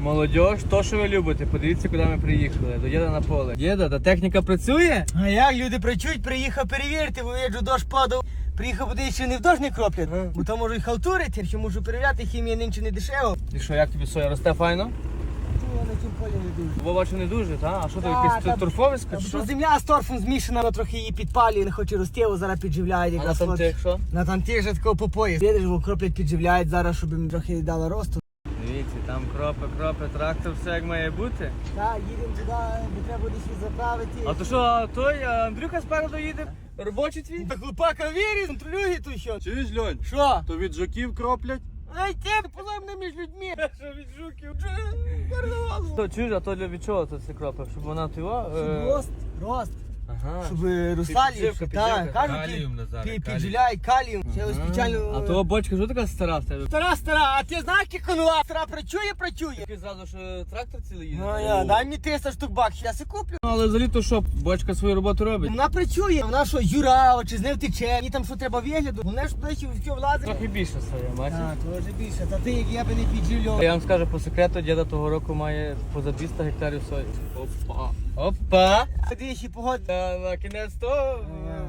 Молодь, то що ви любите, подивіться, куди ми приїхали. До діда на поле. Діда, та техніка працює? А як люди працюють, приїхав перевірити, бо виджу, дощ падав. Приїхав подивитися, що не в дощ не кроплять, Ага. бо то можу і халтурити, що можу перевіряти, хімія нинче не дешево. І що, як тобі соя росте файно? Я на тім полі не дуже. Бо бачу не дуже, та? А що то Та, якесь та- торфовисько? Бо що? земля з торфом змішана, вона трохи її підпалює, не хоче рости, бо зараз підживляють. А на якраз там от. тих що? На там тих же такого по пояс. Видиш, бо кроплять підживляють зараз, щоб їм трохи дало росту. Дивіться, там кропи, кропи, трактор, все як має бути. Так, їдемо туди, бо треба буде щось заправити. А то що, а той а Андрюха спереду їде? Робочий твій? Та хлопака вірить, контролює тут що. Чуєш, Льонь? Що? То від жуків кроплять? Ай, ти позовне між людьми. Що від жуків? То чуєш, а то для від чого то це кропи? Щоб вона тива? е, Рост, рост. Ага. Щоб Підживка, щоб підживка. так, кажуть, Каліум, Назаре, пі- каліум. каліум. Ще ось Ага. спеціально. А то бочка що така стара в тебе? Стара, стара, а ти знаєш, як конула? Стара працює, працює. Такий зразу, що трактор цілий їде. Ну, я, дай мені 300 штук баксів, я се куплю. Ну, але взагалі то що, бочка свою роботу робить? Вона працює, вона що, юра, чи з не втече, мені там що треба вигляду. Вона ж плечі все влазить. Трохи більше своє, бачиш? Так, то вже більше. Та ти, як я би не підживлював. Я вам скажу по секрету, діда того року має поза 200 гектарів сої. Опа. Опа. Ще погоди. Та на кінець то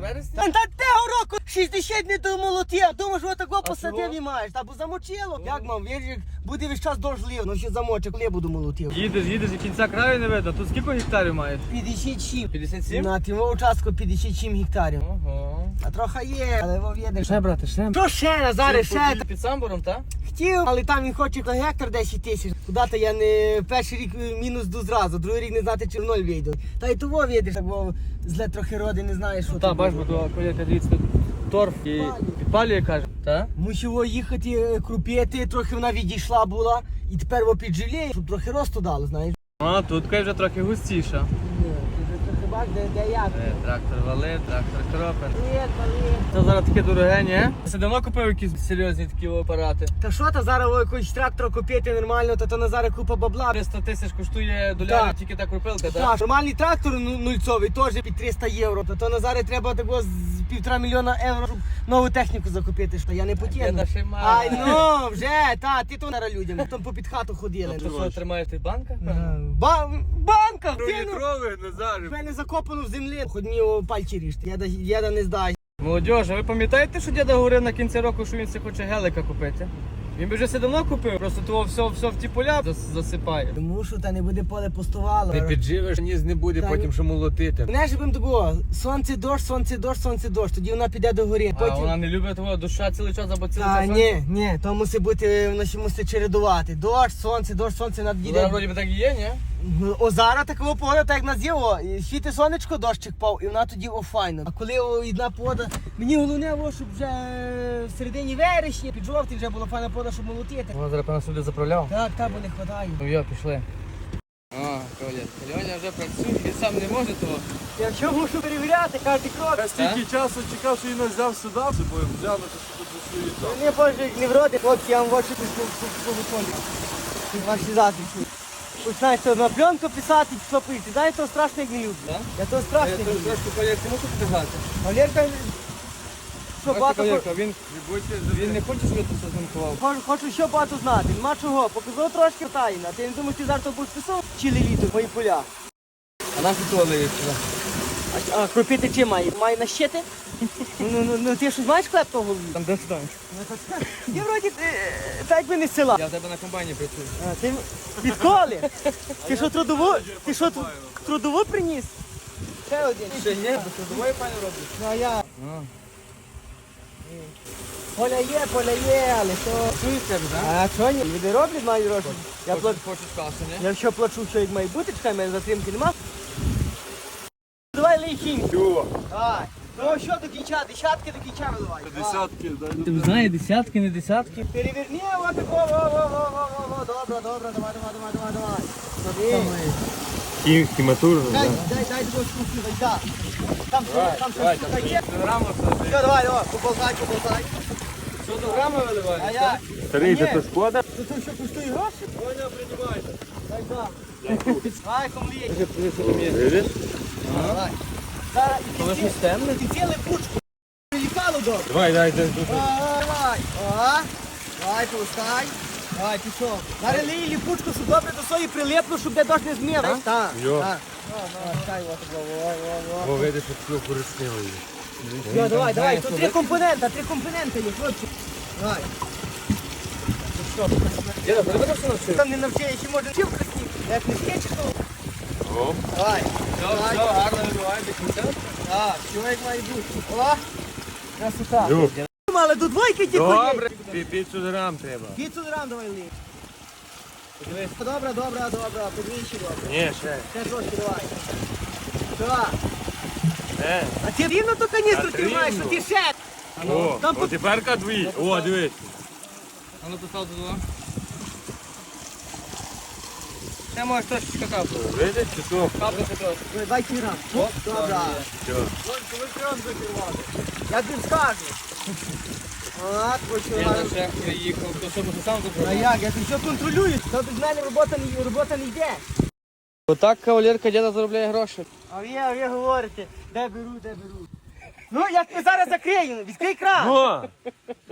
вересня. Та того року 60 не домолотів. Думаєш, отако посадив і маєш. Та бо замочило. Як мав, вірш, буде весь час дощ лив, ну ще замочив, коли я буду молотив. Їдеш, їдеш і кінця краю не видно. Тут скільки гектарів маєш? 57. 57? На тімову участку 57 гектарів. Ого. А трохи є, але во в'єдеш. Ще, брате, ще. Що ще, Назаре, ще? Під- самбором, так? Хотів, але там він хоче на гектар 10 тисяч. Куди-то я не перший рік мінус до зразу, другий рік не знати, чи в ноль вийду. Та й того відеш, бо зле трохи роди, не знаєш, що Так, тут бач, бо то колірка дивіться, тут торф і підпалює, каже. Та? Мусило їхати крупіти, трохи вона відійшла була, і тепер його підживлює, щоб трохи росту дали, знаєш. А, тут каже, вже трохи густіша. Ні, бак, де, де як. Е, Трактор вали, трактор кропен. Привіт, привіт. Це зараз таке дороге, ні? Це давно купив якісь серйозні такі апарати? Та що та зараз о, трактора купити нормально, то то на зараз купа бабла. 300 тисяч коштує долярів Так. тільки та крупилка, так? Так, нормальний трактор ну- нульцовий теж під 300 євро. То, то на зараз треба такого з півтора мільйона євро, щоб нову техніку закупити, що я не потягну. Має. Ай, ну, вже, та, ти то нара людям, там по під хату ходили. Ти що, тримаєш ти банка? Е, Ба- банка, ну, Літрових, Назаре. мене закопано в землі. Хоч мені о, пальці ріжте, я, да- я да не здаю. Молодіж, а ви пам'ятаєте, що діда говорив на кінці року, що він все хоче гелика купити? Він би вже все давно купив, просто того все, все в ті поля зас- засипає. Тому що та не буде поле пустувало. Не підживеш, ніс не буде, Та потім ні. що молотити. Не ж бим такого, сонце дощ, сонце дощ, сонце дощ, тоді вона піде до гори. А вона не любить того душа цілий час або цілий час. ні, ні, то мусить бути, воно ще мусить чередувати. Дощ, сонце, дощ, сонце над Вона вроді би так і є, ні? О, зараз такого погода, так як нас є, о, і світи сонечко, дощик пав, і вона тоді о файно. А коли о, одна погода, мені головне, о, щоб вже в середині вересня, під жовтий вже була файна погода, щоб молотити. Вона зараз певно сюди заправляв. Так, так, бо не хватає. Ну йо, пішли. А, Коля, Льоня вже працює, він сам не може того. Я що мушу перевіряти, кожен крок. Я стільки часу чекав, що він нас взяв сюди, собою взяв, що тут там. Мені боже, як не вроди, хлопці, я вам в очі повиходить. Ваші заздрічні. Починаєте на пленку писати, що пишете. Знаєте, того страшно, як не люблю. Так? Я того страшно я не люблю. трошки мушу підбігати. Валерка, що багато... Колярка, він, він не хоче, щоб я тут все. Хочу, хочу ще багато знати. Нема чого. Показав трошки тайна. Ти не думаєш, ти зараз будеш писав ціле літо мої поля. А нам тут туалет сюди. А, а кропити чим має? Має нащити? Ну, ну, ну ти щось маєш клеп того в голові? Там де станеш? Ти вроді е, так якби не з села. Я в тебе на комбайні працюю. А, ти відколи? Ти що трудову? Ти що тру- трудову приніс? Ще один. Ще ні, бо що пані роблять. Ну а я. А. Поля є, поля є, але то. Чуєш тебе, так? А що ні? Люди роблять мають гроші. Я плачу. Хочеш касу, ні? Я що плачу, що як має бути, чекай, мене затримки нема. Давай лей хімію. Давай. Ну що до кінча, десятки до кінча виливай. Десятки, дай. Ти знаєш, десятки, не десятки. Переверни, вот тако, во, во, во, во, во, во, добре, добре, давай, давай, давай, давай, давай. Смотри. Хіматура, Дай, дай, дай другу штуку, дай, да. Там, що- там, Давай, що там є. все. Все, давай, давай, поболтай, поболтай. Що до грами виливаєш? А я. Старий, це то шкода? Ти що, що коштує гроші? Понял, приймайте. Дай, да. Давай, комлій. Видиш? Давай. Коли? Ти ціле пучку. Прилікало добре. Давай, дай, дай. Давай, давай. Ага. Давай, пускай. Давай, пішов. Зараз лій ліпучку, щоб добре до своєї прилипло, щоб де дощ не змив. Так, Йо. так. Так, чекай, от, во, во, во. Бо видиш, що все кориснило. Йо, давай, давай, тут три компонента, три компоненти є, хлопці. Давай. Навчив? Там не навчає, ще може вчив красні. Як не скетч, то... О. Давай. Все, все, гарно вибивай кінця. Так, як має бути. О, красота. Але до двойки тільки Добре. 500 грам треба. 500 грам давай лий. Добре, добре, добре, подвічі добре. Ні, ще. Ще трошки давай. Що? Е. А ти рівно ту каністру А, тримаєш, що рівно. ти ще? О, Там о, по- тепер дві. О, дивись. А ну постав туди. Ще можеш трошки капнути. Видиш, чи що? Капнути трошки. Дай. О, Добре. Що? Я тобі скажу. От, ось Я що. ще приїхав, то що ти сам А як? Я тут все контролюю. То без мене робота не, робота не йде. Отак кавалерка діда заробляє гроші. А ви, а ви говорите, де беру, де беру. Ну, я тебе зараз закрию, відкрий кран. О,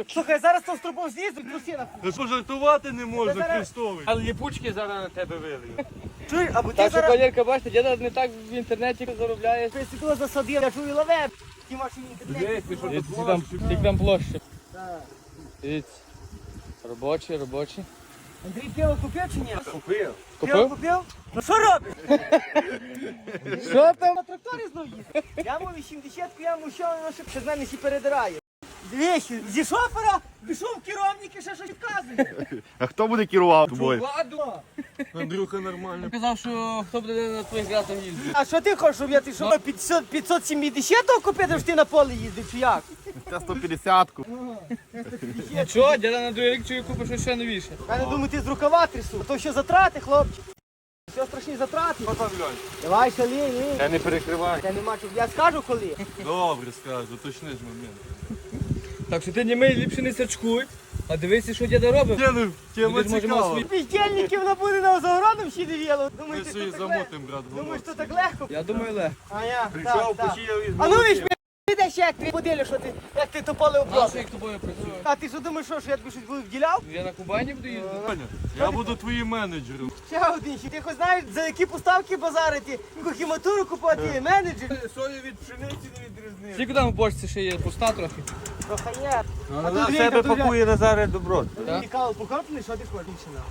Слухай, зараз то струбов злізу, труси на ти пожартувати не можна, зараз- Христовий. А ліпучки зараз на тебе вилию. Чуй, або ти Так що зараз кавалерка, бачите, діда не так в інтернеті заробляє. Присідло засадив, я чую лаве, ті машині інтернеті. Скільки там, скільки там площі. Так. Дивіться. Робочі, робочі. Андрій пиво купив чи ні? Купив. Купив? купив? Ну що робиш? Що там? На тракторі знову їздить. Я йому 80-ку, я йому що, воно ще ще з мене ще передирає. Дивіться, зі шофера пішов керівник і ще щось вказує. А хто буде керувати тобою? Ладу. Андрюха нормально. Казав, що хто буде на твоїх гратах їздити. А що ти хочеш, щоб я ти що 500, 570-го купити, щоб ти на поле їздив, чи як? Це 150-ку. Нічого, діда на другий рік чую купиш щось ще новіше. Я не думаю, ти з рукава трясу. То що затрати, хлопче? Що страшні затрати? Що там, Льонь? Давай, шалі, ні. Я не перекривай. Я не мачу, я скажу коли. Добре, скажу, точний ж момент. Так що ти не мий, ліпше не сачкуй, а дивися, що діда робить. Ні, ну, тема ж можемо цікава. свій- Піздельників набуде на загороном ще не віло. Ми Думаєте, свої що так легко? замотим, брат. Думаєш, що так легко? Я думаю, легко. А я, Прийшов, так, так. посіяв і А ну піде ще як ти поділю, що ти, як ти то поле Нащо обробив. як тобою працюю? А ти що думаєш, що, що я тобі щось буду вділяв? Я на Кубані буду їздити. Ваня, Я буду твоїм менеджером. Ще один, ще ти хоч знаєш, за які поставки базарити, кухіматуру купувати, менеджер. Сою від пшениці не відрізнив. Скільки там в бочці ще є? Пуста трохи. А Вона тут в себе пакує Назаре добро. Так? Цікаво, покроплений, що ти хочеш більше на?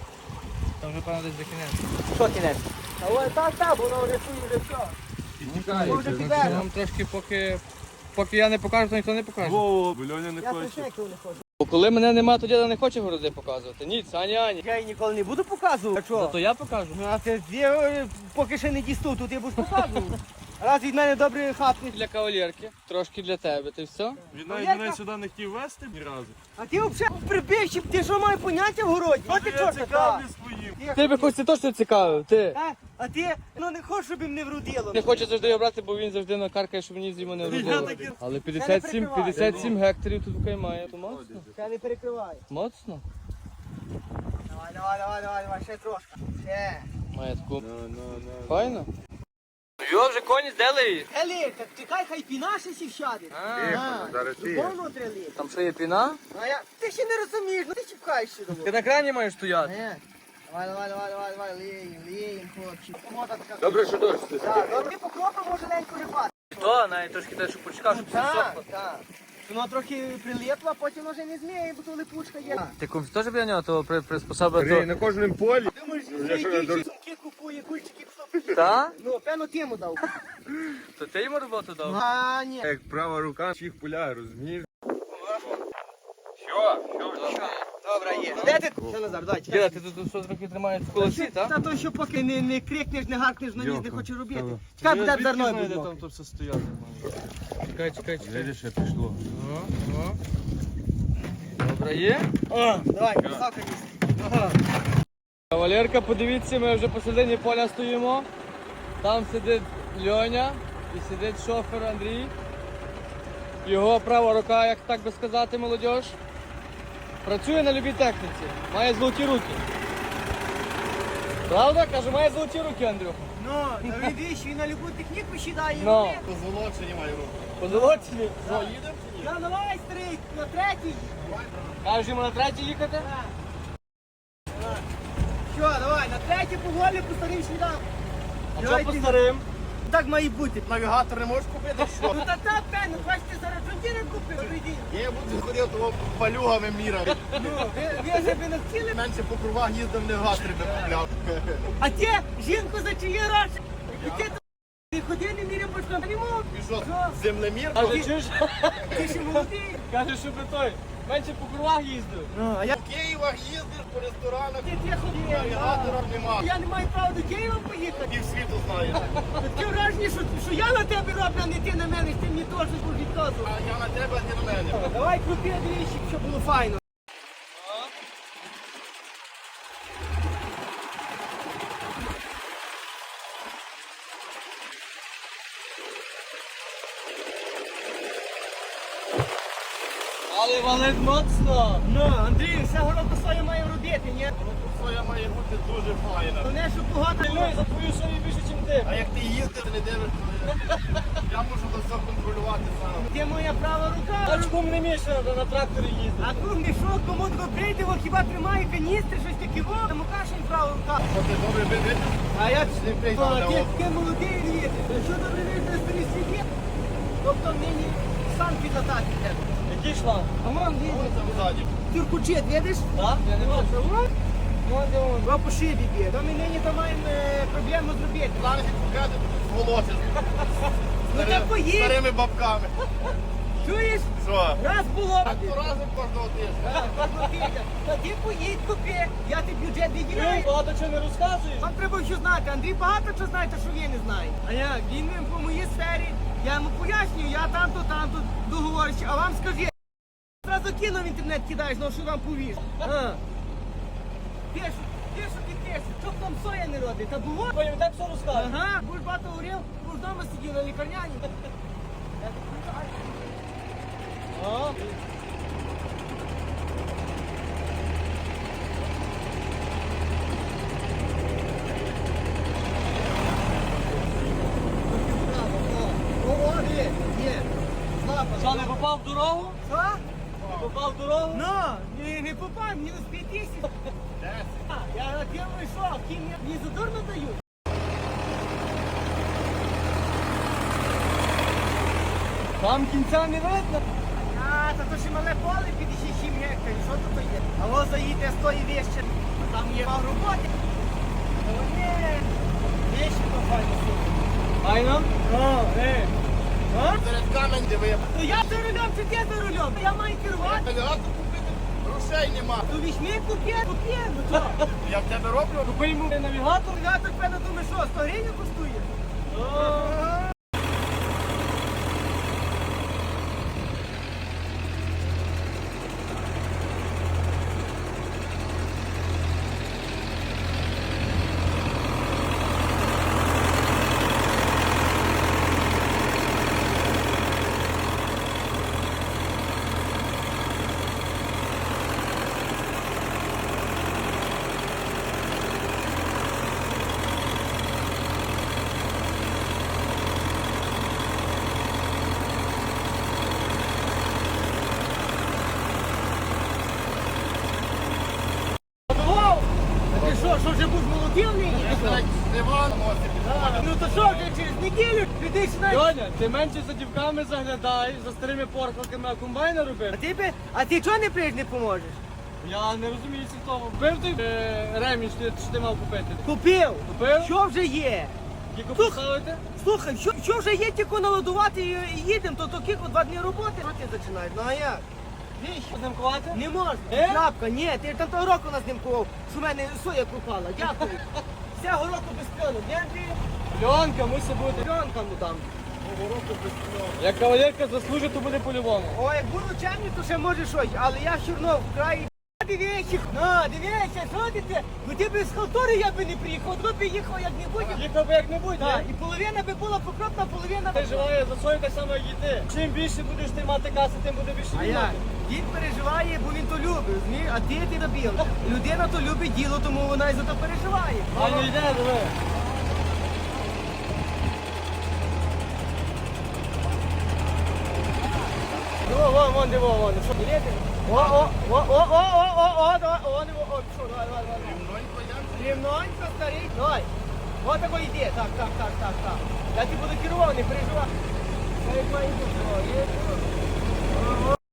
Там вже певно десь до кінець. Що кінець? А ой, так, так, воно вже чує, вже все. Чекай, Може, піде. нам трошки поки... Поки я не покажу, то ніхто не покаже. Во, Льоня не Я хоче. коли не хочу. Бо коли мене нема, то діда не хоче городи показувати. Ні, ані ані. Я її ніколи не буду показувати. А Зато я покажу. Ну, а ти ти, е, поки ще не дісту, тут я буду показувати. Раз від мене добрий хатний. Для кавалерки, трошки для тебе, ти все? Він навіть мене сюди не хотів вести ні разу. А ти взагалі прибивши, ти що має поняття в городі? От ти Я чорта, своїм. Ти би хоч це точно цікавив, ти. Так, А ти, ну не хочеш, щоб їм не вродило. Не хоче завжди його брати, бо він завжди накаркає, щоб ні з йому не Я вродило. таки- Але 57, 57 гектарів тут кай має. То моцно? Я не перекриваю. Моцно? Давай, давай, давай, давай, давай, ще трошки. Ще. Має таку. Файно? Йо, вже коні здели. Ели, так чекай, хай піна ще сі вщаде. А, зараз ти. повно трели. Там що є піна? А я, ти ще не розумієш, ну ти чіпкаєш ще Ти довго. на крані маєш стояти. Ні. Давай, давай, давай, давай, давай, лієм, лієм, хлопчик. Вода така. Добре, що дощ. Так, добре, ти покропи може ленько рибати. То, навіть трошки те, що почекав, щоб все Так, сохло. так. Воно трохи прилипло, а потім вже не зміє, бо то липучка є. Ти комусь теж біля нього то при- приспособив? на кожному полі. Думаєш, Я що, я який сумки купує, кульчики. Та? Ну, певно, тему дав. То ти йому роботу дав? А, ні. Як права рука, всіх поля, розумієш? Добре, є. Де ти? Ще Назар, давай, чекай. Діда, ти тут що трохи тримаєш в так? Та то, що поки не, не крикнеш, не гаркнеш на ніс, не хоче робити. Чекай, буде зерно буде. там то все стояти. Чекай, чекай, чекай. Видиш, я пішло. О, о. Добре, є? О, давай, красавка є. Кавалерка, подивіться, ми вже посередині поля стоїмо. Там сидить Льоня і сидить шофер Андрій. Його права рука, як так би сказати, молодь. Працює на любій техніці, має золоті руки. Правда? Кажу, має золоті руки, Андрюха. Ну, ну він він на любу техніку сідає. Ну. Позолочені маю руку. Позолочені. Ну, давай, старий, на третій. Кажеш йому на третій їхати? Що, давай, на третє поволі по старим слідам. А що по старим? Так має бути. Навігатор не можеш купити, що? Ну та та, певно, бачите, зараз фронтіри купив. прийди. Я буду ходив того палюгами міряти. Ну, ви, ви вже би навчили. Менше по кругах їздив, навігатори би купляв. А ти, жінку за чиї гроші? І ти ти ходи, не міряв по штам. Не мов. Що, Що? землемір? Чуєш? Ти ще молодий. Каже, щоб той менше по кругах їздив. Ну, а я... В Києвах їздиш по ресторанах, Ти тихо, навігатора нема. Я не маю права до Києва поїхати. Пів світу знаєш. Таке враження, що, що я на тебе роблю, а не ти на мене, ти мені теж будеш відказувати. А я на тебе, а ти на мене. Давай крути двічі, щоб було файно. Але валить моцно. Ну, Андрій, все городко своє має робити, ні? Своя має бути дуже файна. Головне, щоб погода Ти була. за твою шию більше, ніж ти. А як ти їздиш, ти не дивишся. Я можу до все контролювати сам. Ти моя права рука. А чому не вмієш на, на тракторі їздити? А кум не що, кому тако прийде, во хіба тримає каністри, щось таке, во, тому кашень права рука. Що ти добре видиш? А я Не але ти, от. молодий рвіти. Що добре видно з старі світі? Тобто нині сам підлатати тебе. Який шланг? А вон, видиш, там видиш? Так? Я не бачу. Во по шибі б'є. Ми нині то маємо е, проблему зробити. Зараз тут волосся. Ну так поїдь, Старими бабками. чуєш? Що? Раз було. Так то разом кожного тижня. Кожного тижня. Та ти поїдь купи, я ти бюджет Ти виділяю. багато чого не розказуєш. Вам треба що знати. Андрій багато що знає, що ви не знаєте. А як? Він він по моїй сфері. Я йому пояснюю, я там-то, там-то договорюся. А вам скажи, кіно в інтернет кидаєш, ну що вам повіш. А. Пишу, пишу, ти пишу, щоб там соя не родить. Та було? Бо я так все розказую. Ага, будеш багато говорив, будеш вдома сидів на лікарняні. О. Що, не попав в дорогу? Що? Попав в дорогу? Ну, не, не попав, мінус 5 тисяч. Я на тему йшов, ким я мені задурно дають. Там кінця не видно. А, та то ще мале поле 57 гектарів, що тут є? А во заїде з тої вещі, а там є мав роботи. О, ні, вещі то файно. Файно? О, е. А? Перед камень диви. То я за рулем, чи ти за рулем? Я маю керувати. Навігатор купити грошей нема. То візьми, купи, купи, ну то. Я в тебе роблю. Купи йому навігатор. Я так певно думаю, що, 100 гривень коштує? Подував? А ти що, що вже був молодівний? Так. Ну то що, вже через неділю підеш на... Льоня, ти менше за дівками заглядай, за старими порхалками, а комбайна А робити. ти, би- а ти чого не прийш, не поможеш? Я не розумію тому. Купив той е, ремінь, що ти, що ти мав купити. Купив. Купив? Що вже є? Кілько Слух. поставити? Слухай, що, що вже є тільки наладувати і, і їдемо, то то два дні роботи. Що ти починаєш? Ну а як? Віщ, Позимкувати? не можна. Е? Шапка, ні, ти там того року нас знімкував, що в мене соя пропала. Дякую. Всього року без пьону. Ні, Андрій? Льонка мусить бути. Пьонка му дам. Як кавалерка заслужить, то буде по-любому. О, як буду чемний, то ще може щось, але я одно в краї. Дивіться, ну, дивіться, ти ти? Ну ти без халтури я би не приїхав, тут би їхав як-небудь. Їхав би як-небудь, Так, і половина би була покропна, половина би... Переживає за так само, як і ти. Чим більше будеш ти мати каси, тим буде більше А мати. Він переживає, бо він то любить, розумієш? А ти ти добіл. Людина то любить діло, тому вона і за то переживає. А не йде, диви. Во, вон, вон, диво, вон, що, білети? О, о, о, о, о, о, о, о, давай, о, диво, о, що, давай, давай, давай. Рівнонько, старий. Давай. От тако йди. Так, так, так, так, так. Я тебе буду керувати, не переживай. Це як має бути. О, є. О.